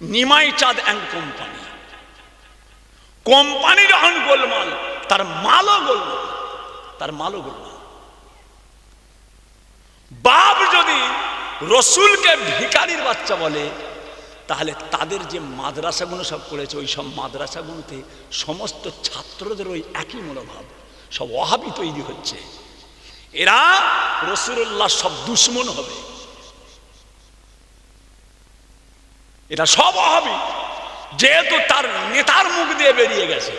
নিমাই চাঁদ and company company যখন গোলমাল, তার মালও গোলমাল, তার মালও গোলমাল। বাপ যদি রসুলকে ভিকারির বাচ্চা বলে, তাহলে তাদের যে মাদ্রাসাগুলো সব করেছে, ওই সব মাদ্রাসাগুলোতে সমস্ত ছাত্রদের ওই একই মনোভাব, সব অহাবি তৈরি হচ্ছে। এরা রসুল্লাহ সব দুশ্মন হবে। এটা সব অহাবি যেহেতু তার নেতার মুখ দিয়ে বেরিয়ে গেছে।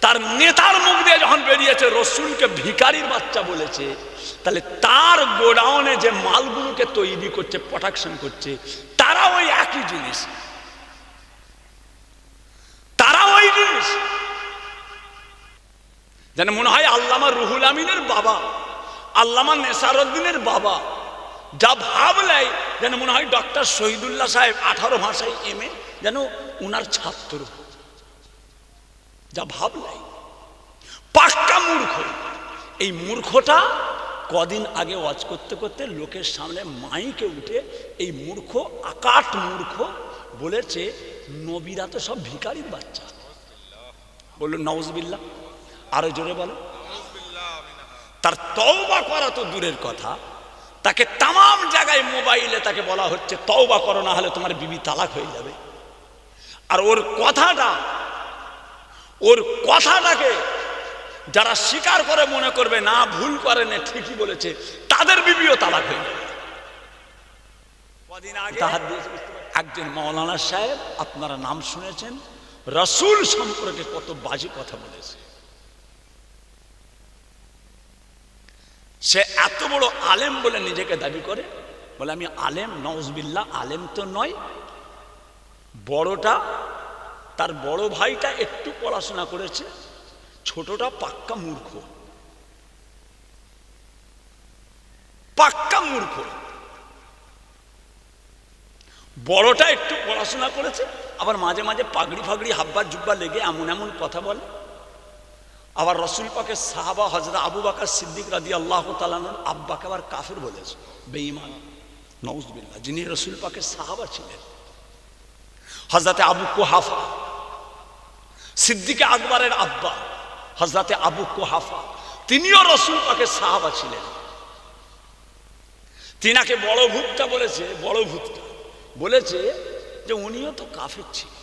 তার নেতার মুখ দিয়ে যখন বেরিয়েছে, রসুলকে ভিকারির বাচ্চা বলেছে, তাহলে তার গোডাউনে যে মালগুলোকে তৈরি করছে প্রোডাকশন করছে, তারা ওই একই জিনিস। তারা ওই জিনিস। যেন মনে হয় আল্লামা রুহুল আমিনের বাবা, আল্লামা নেসারুদ্দিনের বাবা যা ভাবলাই যেন মনে হয় ডক্টর শহীদুল্লাহ সাহেব আঠারো ভাষায় এম এ যেন উনার ছাত্র যা ভাবলাই পাক্কা মূর্খ এই মূর্খটা কদিন আগে ওয়াজ করতে করতে লোকের সামনে মাইকে উঠে এই মূর্খ আকাট মূর্খ বলেছে নবীরা তো সব ভিকারির বাচ্চা বলল নওয়াজবিল্লা আরও জোরে বলো তার তওবা করা তো দূরের কথা তাকে তাম জায়গায় মোবাইলে তাকে বলা হচ্ছে তওবা করো না হলে তোমার বিবি তালাক হয়ে যাবে। আর ওর কথাটা ওর কথাটাকে যারা স্বীকার করে মনে করবে না ভুল করে না ঠিকই বলেছে তাদের বিবিও তালাক হয়ে যাবে? একজন মৌলানা সাহেব আপনারা নাম শুনেছেন রসুল সম্পর্কে কত বাজে কথা বলেছে। সে এত বড় আলেম বলে নিজেকে দাবি করে, বলে আমি আলেম নওজবিল্লা আলেম তো নয়। বড়টা, তার বড় ভাইটা একটু পড়াশোনা করেছে, ছোটটা পাক্কা মূর্খ। পাক্কা মূর্খ। বড়টা একটু পড়াশোনা করেছে, আবার মাঝে মাঝে পাগড়ি ফাগড়ি, হাব্বা জুব্বা লেগে এমন এমন কথা বলে। আবার রসুল পাকে সাহাবা হজরত আবু বাকার সিদ্দিক রাদি আল্লাহ তালানোর আব্বাকে আবার কাফের বলেছে, বেঈমান নওজবিল্লা যিনি রসুল পাকের সাহাবা ছিলেন। হজরতে আবু কুহাফা, সিদ্দিকে আকবরের আব্বা হজরতে আবু কুহাফা, তিনিও রসুল পাকের সাহাবা ছিলেন। তিনাকে বড় ভূতটা বলেছে, বড় ভূতটা বলেছে যে উনিও তো কাফের ছিলেন।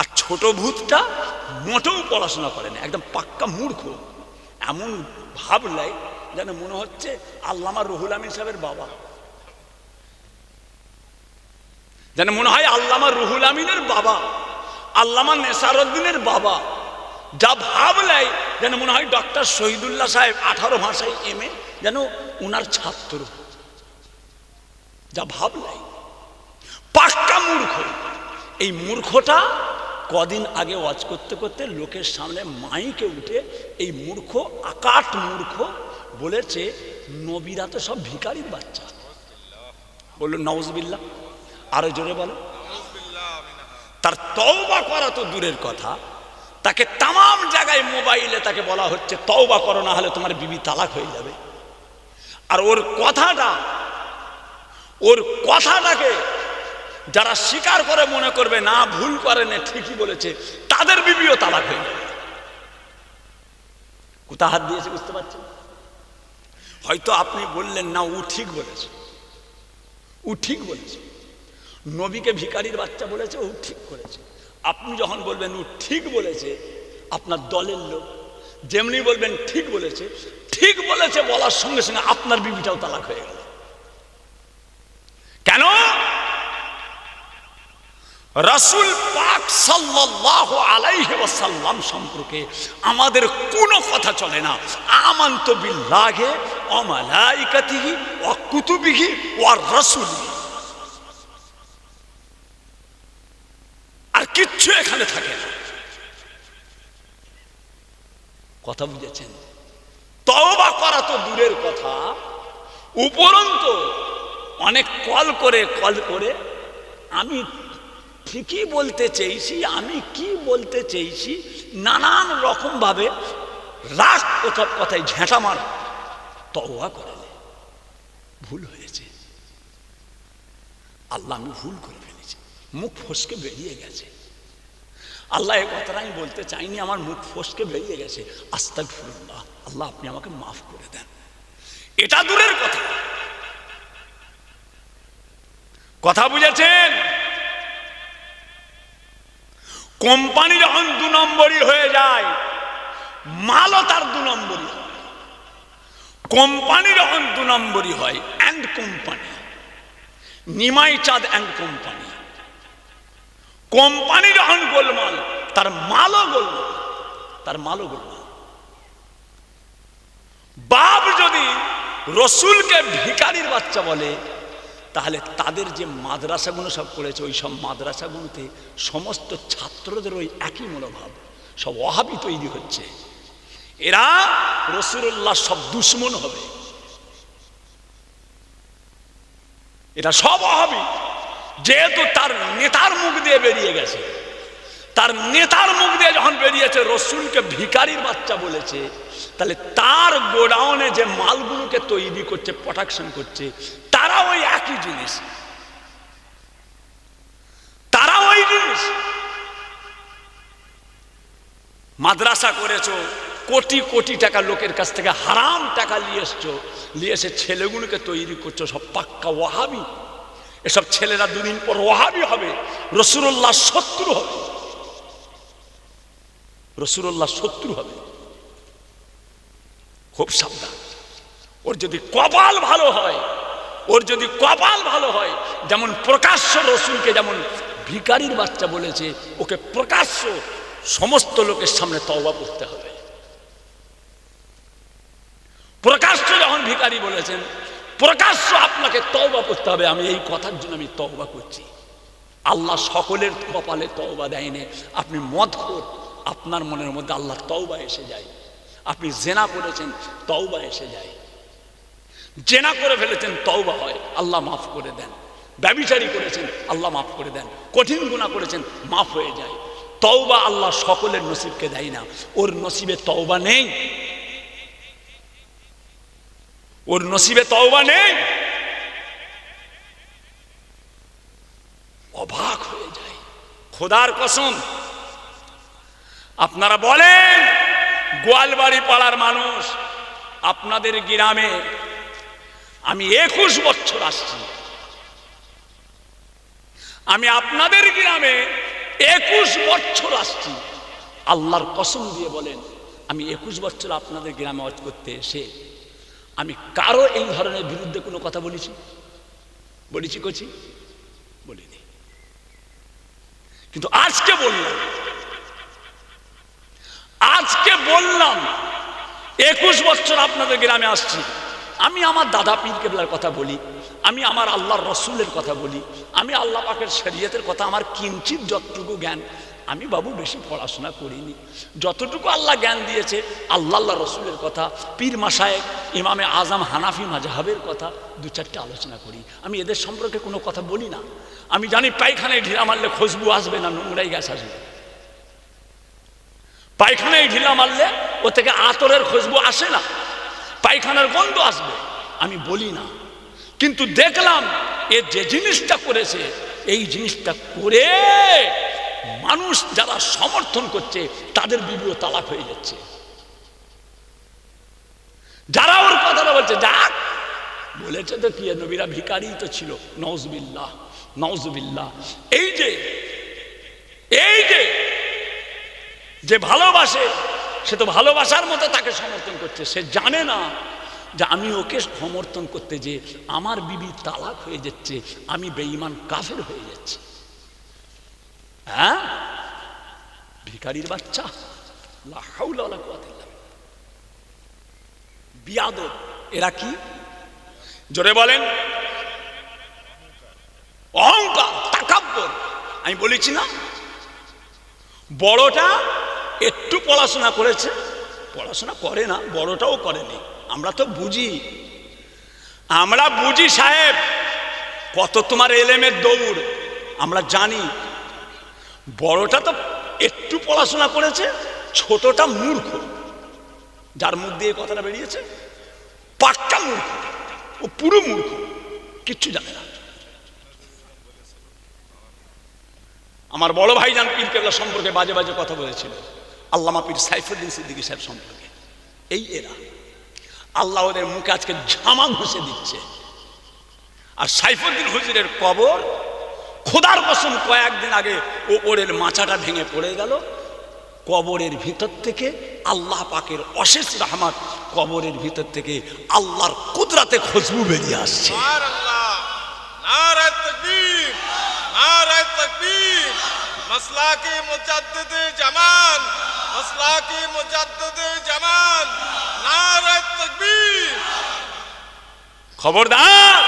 আর ছোট ভূতটা মোটেও পড়াশোনা করে না, একদম পাক্কা মূর্খ। এমন ভাবলাই যেন মনে হচ্ছে আল্লামা রুহুল আমিন সাহেবের বাবা। যেন মনে হয় আল্লামা রুহুল আমিনের বাবা, আল্লামা নেসারুদ্দিনের বাবা। যা ভাবলাই যেন মনে হয় ডক্টর শহীদুল্লাহ সাহেব আঠারো ভাষায় এম এ যেন উনার ছাত্র। যা ভাবলাই পাক্কা মূর্খ। এই মূর্খটা কদিন আগে ওয়াজ করতে করতে লোকের সামনে মাইকে উঠে এই মূর্খ, আকাট মূর্খ বলেছে, নবীরা তো সব ভিকারির বাচ্চা। বলল নওয়াজবিল্লা আরও জোরে বলো। তার তওবা করা তো দূরের কথা। তাকে তাম জায়গায় মোবাইলে তাকে বলা হচ্ছে, তওবা করো না হলে তোমার বিবি তালাক হয়ে যাবে। আর ওর কথাটা, ওর কথাটাকে যারা স্বীকার করে মনে করবে, না, ভুল করে না ঠিকই বলেছে, তাদের বিবিও তালাক হয়ে যাবে। কোথা হাত দিয়েছে, বুঝতে পারছেন? হয়তো আপনি বললেন, না, ও ঠিক বলেছে। ও ঠিক বলেছে। নবীকে ভিকারির বাচ্চা বলেছে, ও ঠিক করেছে। আপনি যখন বলবেন, ও ঠিক বলেছে, আপনার দলের লোক যেমনি বলবেন, ঠিক বলেছে ঠিক বলেছে বলার সঙ্গে সঙ্গে আপনার বিবিটাও তালাক হয়ে গেল। কেন? রাসুল পাক সাল্লাল্লাহু আলাইহি ওয়াসাল্লাম সম্পর্কে আমাদের কোনো কথা চলে না। আমান্ত বিল্লাহে ওয়া মালাইকাতিহি ওয়া কুতুবিহি ওয়া রাসূলিহি। আর কিচ্ছু এখানে থাকে না। কথা বুঝেছেন? তওবা করা তো দূরের কথা। উপরন্ত অনেক কল করে কল করে আমি ঠিকই বলতে চেয়েছি, আমি কি বলতে চেয়েছি, নানান রকমভাবে রাগ কোথাও কথায় ঝেঁটা মার তওয়া করে ভুল হয়েছে। আল্লাহ আমি ভুল করে ফেলেছি। মুখ ফসকে বেরিয়ে গেছে। আল্লাহ এ কথাটা আমি বলতে চাইনি, আমার মুখ ফসকে বেরিয়ে গেছে। আস্তাক ফুরুল্লাহ আল্লাহ আপনি আমাকে মাফ করে দেন। এটা দূরের কথা। কথা বুঝেছেন? কোম্পানি যখন দু নম্বরই হয়ে যায়, মালও তার দু নম্বরই হয়। কোম্পানি যখন দু নম্বরই হয় অ্যান্ড কোম্পানি নিমাই চাঁদ অ্যান্ড কোম্পানি কোম্পানি যখন গোলমাল, তার মালও গোলমাল, তার মালও গোলমাল। বাপ যদি রসুলকে ভিকারির বাচ্চা বলে তাহলে তাদের যে মাদ্রাসাগুলো সব করেছে, ওই সব মাদ্রাসাগুলোতে সমস্ত ছাত্রদের ওই একই মনোভাব, সব অহাবি তৈরি হচ্ছে। এরা রসুল্লাহ সব দুশ্মন হবে। এটা সব অহাবি। যেহেতু তার নেতার মুখ দিয়ে বেরিয়ে গেছে তার নেতার মুখ দিয়ে যখন বেরিয়েছে, রসুলকে ভিকারির বাচ্চা বলেছে, তাহলে তার গোডাউনে যে মালগুলোকে তৈরি করছে প্রোটেকশন করছে, তারা ওই একই জিনিস। তারা ওই জিনিস। মাদ্রাসা করেছ, কোটি কোটি টাকা লোকের কাছ থেকে হারাম টাকা নিয়ে এসছো, নিয়ে এসে ছেলেগুলোকে তৈরি করছ, সব পাক্কা ওয়াহাবি। এসব ছেলেরা দুদিন পর ওয়াহাবি হবে। রসুল্লাহ শত্রু রসুল্লাহ শত্রু হবে। খুব সাবধান। ওর যদি কপাল ভালো হয়, ওর যদি কপাল ভালো হয়, যেমন প্রকাশ্য রসুলকে যেমন ভিকারির বাচ্চা বলেছে, ওকে প্রকাশ্য সমস্ত লোকের সামনে তওবা করতে হবে। প্রকাশ্য যখন ভিকারি বলেছেন, প্রকাশ্য আপনাকে তওবা করতে হবে, আমি এই কথার জন্য আমি তওবা করছি। আল্লাহ সকলের কপালে তওবা দেয়নি। আপনি মদ খোর আপনার মনের মধ্যে আল্লাহ তওবা এসে যায়। আপনি জেনা করেছেন, তওবা এসে যায়। জেনা করে ফেলেছেন, তওবা হয়। আল্লাহ মাফ করে দেন। ব্যবিচারী করেছেন, আল্লাহ মাফ করে দেন। কঠিন গুণা করেছেন, মাফ হয়ে যায়। তওবা আল্লাহ সকলের নসিবকে দেয় না। ওর নসিবে তওবা নেই। ওর নসিবে তওবা নেই। অবাক হয়ে যায়। খোদার কসম আপনারা বলেন, গোয়ালবাড়ি পাড়ার মানুষ, আপনাদের গ্রামে আমি একুশ বছর আসছি। আমি আপনাদের গ্রামে একুশ বছর আসছি। আল্লাহর কসম দিয়ে বলেন, আমি একুশ বছর আপনাদের গ্রামে অজ করতে এসে আমি কারও এই ধরনের বিরুদ্ধে কোনো কথা বলেছি? বলেছি কছি বলিনি। কিন্তু আজকে বললাম আজকে বললাম, একুশ বছর আপনাদের গ্রামে আসছি। আমি আমার দাদা পীর কেবলার কথা বলি, আমি আমার আল্লাহর রসুলের কথা বলি, আমি আল্লাহ পাকের শরীয়তের কথা, আমার কিঞ্চিত যতটুকু জ্ঞান, আমি বাবু বেশি পড়াশোনা করিনি। যতটুকু আল্লাহ জ্ঞান দিয়েছে, আল্লাহ আল্লাহ রসুলের কথা, পীর মাসায়েক ইমামে আজম হানাফি মাজাহাবের কথা, দু চারটে আলোচনা করি। আমি এদের সম্পর্কে কোনো কথা বলি না। আমি জানি পায়খানায় ঢিলা মারলে খুশবু আসবে না, নোংরাই গ্যাস আসবে। পায়খানায় ঢিলা মারলে ও থেকে আতরের খুশবু আসে না। পায়খানার গন্ধ আসবে। আমি বলি না। কিন্তু দেখলাম এ যে জিনিসটা করেছে, এই জিনিসটা করে মানুষ যারা সমর্থন করছে, তাদের বিবিও তালাক হয়ে যাচ্ছে। যারা ওর কথাটা বলছে যাক বলেছে তো কি, নবীরা ভিকারি তো ছিল। নওজবিল্লাহ নওজবিল্লাহ। এই যে এই যে যে ভালোবাসে, সে তো ভালোবাসার মতো তাকে সমর্থন করছে। সে জানে না যে আমি ওকে সমর্থন করতে যে আমার বিবি তালাক হয়ে যাচ্ছে, আমি বেঈমান কাফের হয়ে যাচ্ছে। হ্যাঁ? ভিকারির বাচ্চা। বিয়াদব। এরা কি? জোরে বলেন। অহংকার আমি বলেছি না, বড়টা একটু পড়াশোনা করেছে। পড়াশোনা করে না, বড়টাও করেনি। আমরা তো বুঝি। আমরা বুঝি সাহেব, কত তোমার এলেমের দৌড়। আমরা জানি। বড়টা তো একটু পড়াশোনা করেছে, ছোটটা মূর্খ। যার মুখ দিয়ে এই কথাটা বেরিয়েছে, পাক্কা মূর্খ। ও পুরো মূর্খ। কিচ্ছু জানে না। আমার বড় ভাইজান পীর কেবলা সম্পর্কে বাজে বাজে কথা বলেছিল। আল্লামা পীর সাইফুদ্দিন সিদ্দিকী সাহেব সম্পর্কে। এই এরা। আল্লাহ ওদের মুখে আজকে ঝামা ঘষে দিচ্ছে। আর সাইফুদ্দিন হুজুরের কবর, খোদার কসম, কয়েকদিন আগে ওপরের মাচাটা ভেঙে পড়ে গেল। কবরের ভিতর থেকে আল্লাহ পাকের অশেষ রহমত কবরের ভিতর থেকে আল্লাহর কুদরাতে খুশবু বেরিয়ে আসছে। नार খবরদার!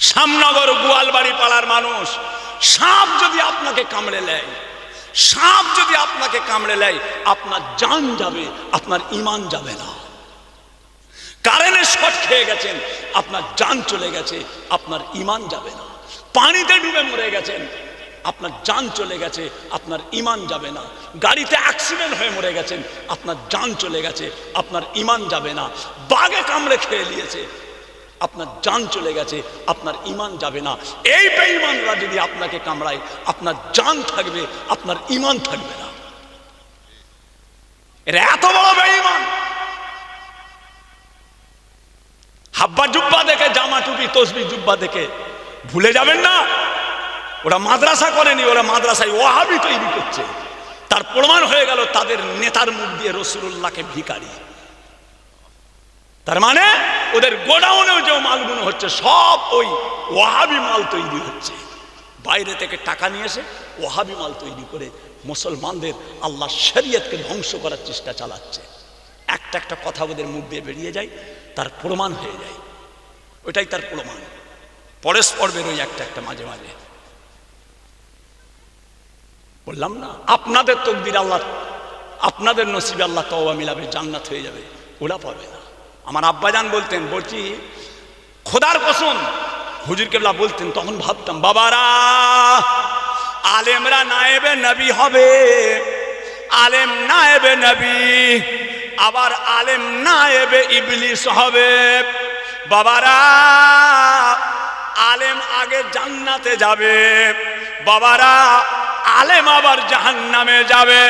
সামনগর গোয়ালবাড়ি পাড়ার মানুষ, সাপ যদি আপনাকে কামড়ে নেয় সাপ যদি আপনাকে কামড়ে নেয় আপনার জান যাবে, আপনার ইমান যাবে না। কারেন্টে শট খেয়ে গেছেন, আপনার জান চলে গেছে, আপনার ইমান যাবে না। পানিতে ডুবে মরে গেছেন আপনার জান চলে গেছে, আপনার ইমান যাবে না। গাড়িতে অ্যাক্সিডেন্ট হয়ে মরে গেছেন, আপনার জান চলে গেছে, আপনার ইমান যাবে না। বাঘে কামড়ে খেয়ে নিয়েছে, আপনার জান চলে গেছে, আপনার ইমান যাবে না। এই বেঈমানরা যদি আপনাকে কামড়ায়, আপনার জান থাকবে, আপনার ইমান থাকবে না। এরা এত বড় বেঈমান। হাব্বা জুব্বা দেখে, জামা টুপি, তসবি জুব্বা দেখে। ভুলে যাবেন না? ওরা মাদ্রাসা করেনি, ওরা মাদ্রাসায় ওয়াহাবি তৈরি করছে। তার প্রমাণ হয়ে গেল তাদের নেতার মুখ দিয়ে রসুল্লাহকে ভিখারি। তার মানে ওদের গোডাউনেও যে মালগুলো হচ্ছে, সব ওই ওয়াহাবি মাল তৈরি হচ্ছে। বাইরে থেকে টাকা নিয়ে এসে ওয়াহাবি মাল তৈরি করে মুসলমানদের আল্লাহ শরীয়তকে ধ্বংস করার চেষ্টা চালাচ্ছে। একটা একটা কথা ওদের মুখ দিয়ে বেরিয়ে যায়, তার প্রমাণ হয়ে যায়। ওইটাই তার প্রমাণ। পরস্পর বেরোয় একটা একটা মাঝে মাঝে। বললাম, না, আপনাদের তকদির আল্লাহ, আপনাদের নসিবে আল্লাহ তওবা মিলাবে, জান্নাত হয়ে যাবে, ওরা পাবে না। আমার আব্বাজান বলতেন, বলছি, খোদার কসম হুজুর কেবলা বলতেন, তখন ভাবতাম, বাবারা, আলেমরা নায়েবে নবী হবে, আলেম নায়েবে নবী, আবার আলেম নায়েবে ইবলিস হবে। বাবারা, আলেম আগে জান্নাতে যাবে। বাবারা আলেম আবার জাহান্নামে যাবে।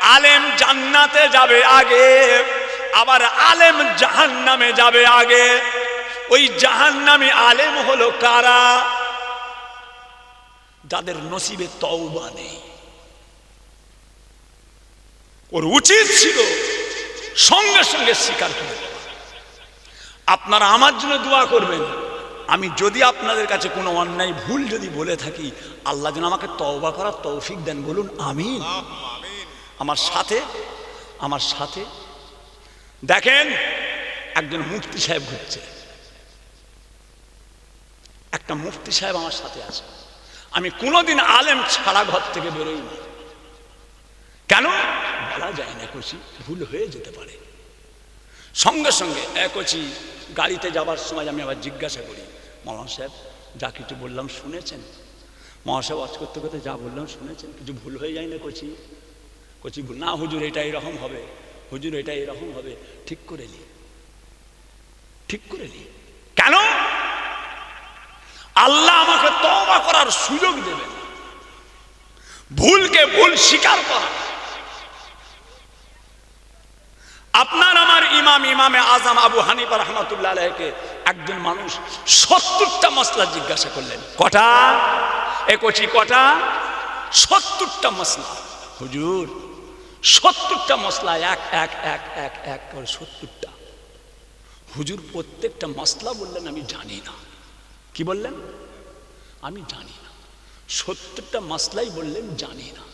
আলেম জান্নাতে যাবে আগে, আবার আলেম জাহান্নামে যাবে আগে। ওই জাহান্নামে আলেম হলো কারা? যাদের নসিবে তওবা নেই। ওর উচিত ছিল সঙ্গে সঙ্গে স্বীকার করে আপনারা আমার জন্য দোয়া করবেন। আমি যদি আপনাদের কাছে কোনো অন্যায় ভুল যদি বলে থাকি, আল্লাহ যেন আমাকে তওবা করার তৌফিক দেন, বলুন আমি আমার সাথে আমার সাথে, দেখেন, একজন মুফতি সাহেব ঘুরছে। একটা মুফতি সাহেব আমার সাথে আছে। আমি কোনোদিন আলেম ছাড়া ঘর থেকে বেরোই না। কেন? বলা যায় না কচি, ভুল হয়ে যেতে পারে। সঙ্গে সঙ্গে কচি, গাড়িতে যাবার সময় আমি আবার জিজ্ঞাসা করি মৌলানা সাহেব, যা কিছু বললাম শুনেছেন। মহাসাহেব ওয়াজ করতে করতে যা বললাম শুনেছেন। কিছু ভুল হয়ে যায় না কচি? কচি ভুল না, হুজুর, এটা এরকম হবে। হুজুর, এটা এরকম হবে। ঠিক করে নি। ঠিক করে নি। কেন? আল্লাহ আমাকে তওবা করার সুযোগ দেবেন। ভুলকে ভুল স্বীকার করা। আপনার আমার ইমাম, ইমামে আজম আবু হানিফা রহমতুল্লাহ একজন মানুষ সত্তরটা মশলা জিজ্ঞাসা করলেন। কটা? এ কচি কটা? সত্তরটা মশলা হুজুর, সত্তরটা মশলা এক এক এক এক এক করে সত্তরটা। হুজুর, প্রত্যেকটা মশলা বললেন, আমি জানি না। কি বললেন? আমি জানি না। সত্তরটা মশলাই বললেন, জানি না।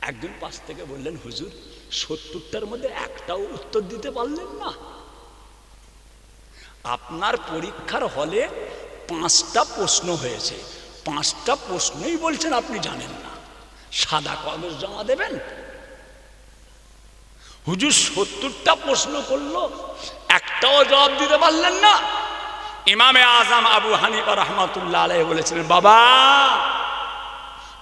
একজন পাশ থেকে বললেন, হুজুর সত্তরটার মধ্যে একটাও উত্তর দিতে পারলেন না। আপনার পরীক্ষার হলে পাঁচটা প্রশ্ন হয়েছে। পাঁচটা প্রশ্নই বলছেন আপনি জানেন না। সাদা কাগজ জমা দেবেন। হুজুর সত্তরটা প্রশ্ন করল, একটাও জবাব দিতে পারলেন না। ইমামে আজম আবু হানিফা রহমাতুল্লাহ আলাই বলেছিলেন, বাবা,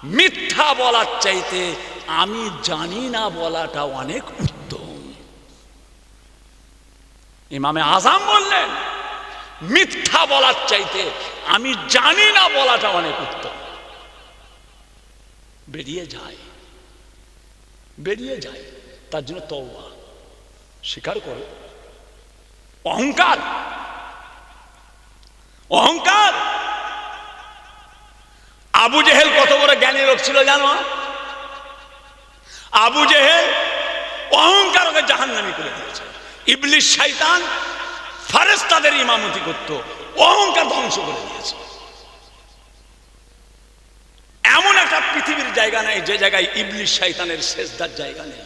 মিথ্যা বলার চাইতে আমি জানি না বলাটা অনেক উত্তম। ইমামে আজাম বললেন, মিথ্যা বলার চাইতে আমি জানি না বলাটা অনেক উত্তম। বেরিয়ে যায়। বেরিয়ে যায়। তার জন্য তওবা। স্বীকার করো। অহংকার। অহংকার। আবু জেহেল কত বড় জ্ঞানী লোক ছিল জানো? আবু জেহেল অহংকার ওকে জাহান্নামি করে দিয়েছে। ইবলিশ শয়তান ফারেস্তাদের ইমামতি করত, অহংকার ধ্বংস করে দিয়েছে। এমন একটা পৃথিবীর জায়গা নেই, যে জায়গায় ইবলিশ শয়তানের শেষদার জায়গা নেই।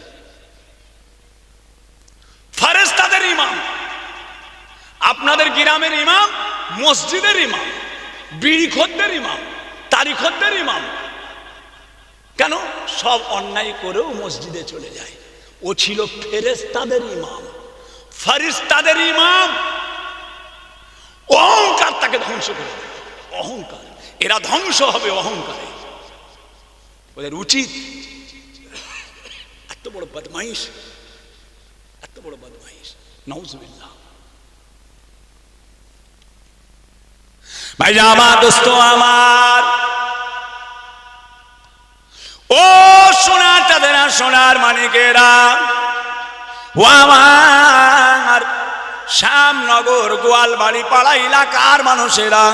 ফারেস্তাদের ইমাম, আপনাদের গ্রামের ইমাম, মসজিদের ইমাম বিড়ি খদ্দের ইমাম তারিখদ্দের ইমাম কেন? সব অন্যায় করেও মসজিদে চলে যায়। ও ছিল ফেরেস্তাদের ইমাম। ফারিস্তাদের ইমাম। অহংকার তাকে ধ্বংস করে অহংকার। এরা ধ্বংস হবে অহংকারে। ওদের উচিত। এত বড় বদমাইশ। এত বড় বদমাইশ। নওজবিল্লাহ ভাই আমার দোস্ত, আমার ও সোনার চাঁদেরা সোনার মানিকেরা ও আমার শ্যামনগর গোয়ালবাড়ি পাড়া এলাকার মানুষেরা।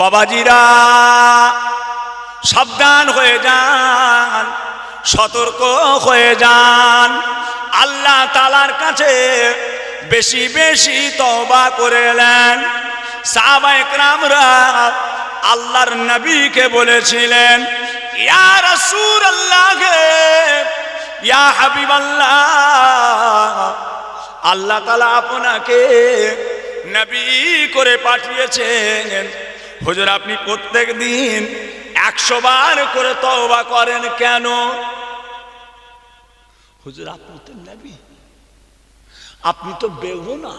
বাবাজিরা, সাবধান হয়ে যান, সতর্ক হয়ে যান। আল্লাহ তালার কাছে বেশি বেশি তবা করে নেন। সাহাবা একরামরা আল্লাহর নবীকে বলেছিলেন আল্লাহ ইয়া হাবিব আল্লাহ আল্লাহ তালা আপনাকে নবী করে পাঠিয়েছেন। হুজুর, আপনি প্রত্যেক দিন একশো বার করে তওবা করেন কেন? হুজুর, আপনি তো নবী। আপনি তো বেহো না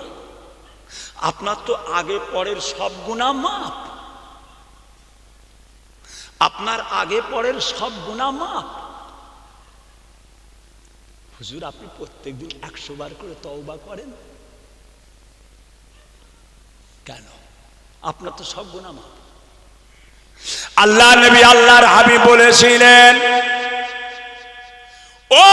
আপনার তো আগে পরের সব গুণা মাপ আপনার আগে পরের সব গুণা মাপ হুজুর, আপনি প্রত্যেকদিন একশো বার করে তওবা করেন। কেন? আপনার তো সব গুণা মাপ আল্লাহ নবী আল্লাহর হাবিব বলেছিলেন, ও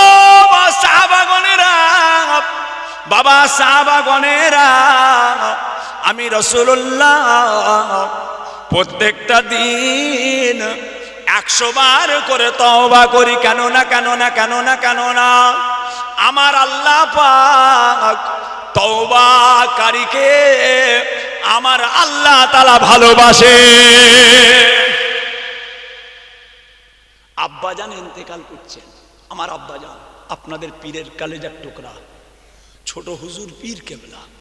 বাবা সাহাবাগণেরা আমি রসুল্লাহ প্রত্যেকটা দিন একশো বার করে তওবা করি কেন না কেন না কেন না কেন না আমার আল্লাহ পাক তওবাকারীকে আমার আল্লাহ তালা ভালোবাসে আব্বাজান ইন্তেকাল করছেন, আমার আব্বাজান, আপনাদের পীরের কালেজার টুকরা, ছোট হুজুর পীর কেবলা।